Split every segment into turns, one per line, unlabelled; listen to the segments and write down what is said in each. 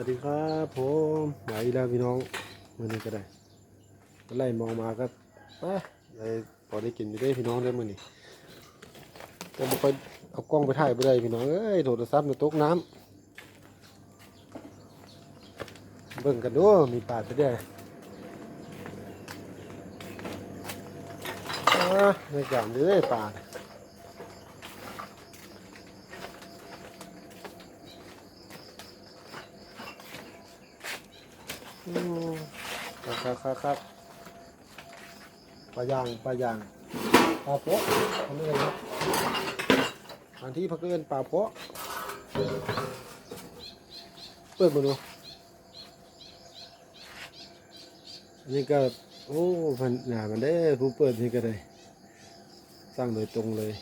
วัสดีครับผมไหวแล้วพี่น้องมื่อนี้ก็ได้ก็ไล่มองมาก็ไปได้พอได้กินอยู่ได้พี่น้องได้มื่อนี้แต่บ่ค่อยเอากล้องไปถ่ายไปได้พี่น้องเอ้ยโทรศัพท์มันตกน้ำเบิ่งกันดูมีปลาไปได้อ่าไม่จำเลยปลา ครับครับครับครับปลาย่างปลาย่างปลาโป๊ะทำอะไรครับอันที่พักเอินปลาโป๊ะเปิดมาดูอันนี้ก็โอ้พันหนามันได้ผู้เปิดนี่ก็ได้สร้างโดยตรงเลย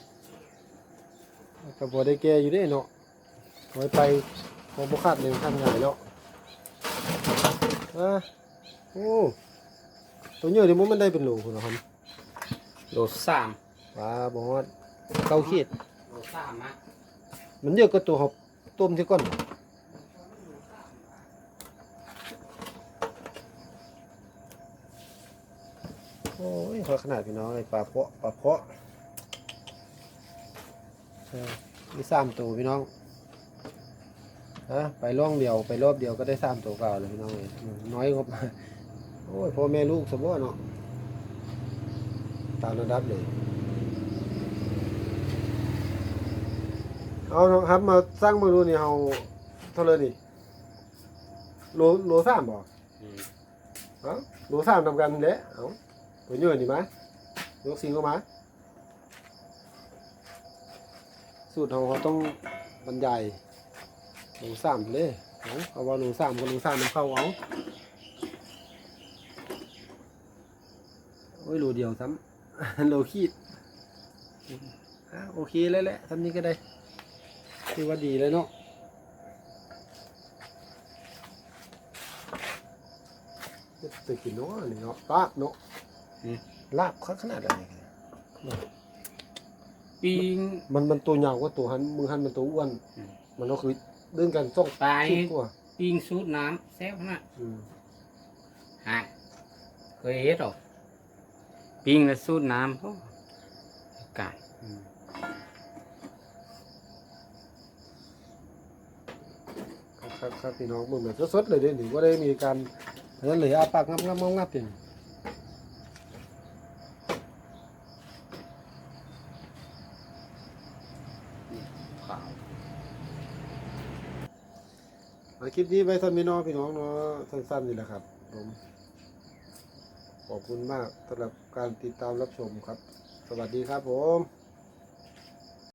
ก็พอได้แก้อยู่ได้เนาะไว้ไปพอบุคาดเลยทำง่ายแล้ว อะโอ้ตัวเยอะเดี๋ยวมันได้เป็นโหลคุณเหรอครับ
โลสาม
ปลาบอดเกาขีด
โลสามนะ
มันเยอะก็ตัวหอบต้มที่ก้อนโอ้ยพอขนาดพี่น้องไอ้ปลาเพาะปลาเพาะใช่มีสามตัวพี่น้อง ฮะไปล่องเดียวไปรอบเดียวก็ได้สามตัวเก่าเลยพี่น้องเลยอืมน้อยงบโอ้ยพ่อแม่ลูกสมบูรณ์เนาะตามระดับเลยเอาครับมาสร้างมือดูนี่เอาเท่าเลยนี่โลโลสามบ่
อืม
เอาโลสามทำกันเด้เอาตัวเยอะนี่มายกสิงเข้ามาสูตรของเขาต้องบรรยาย โลสามเลยเอาเอาว่าโลสามกับโลสามมันเข้าเอาโอ้ยโลเดียวซ้ำโลขีดอะโอเคแล้วแหละทำนี้ก็ได้คือว่าดีเลยเนาะจะกินเนาะนี่เนาะลาบเนาะลาบขนาดอะไรกัน
ปิง
มันมันตัวยาวกว่าตัวหันมือหันมันตัวอ้วน
อืม
มันก็คือ เดินกันจ้อง
ปลา
คิด
นี่
กว่า
ปิงสูตรน้ำแซ่บนะ
อืม
ฮะเคยเห็นหรอปิงแล้วสูตรน้ำโอ้ไก่
อืมครับครับครับพี่น้องมึงแบบสดๆเลยเด้หนิว่าได้มีการอันนั้นเลยอาปากงับงับงับงับอย่าง
ข
อาคลิปนี้ไว้ท่านพี่น้องพี่น้องเนาะสั้นๆนี่แหละครับผมขอบคุณมากสำหรับการติดตามรับชมครับ สวัสดีครับผม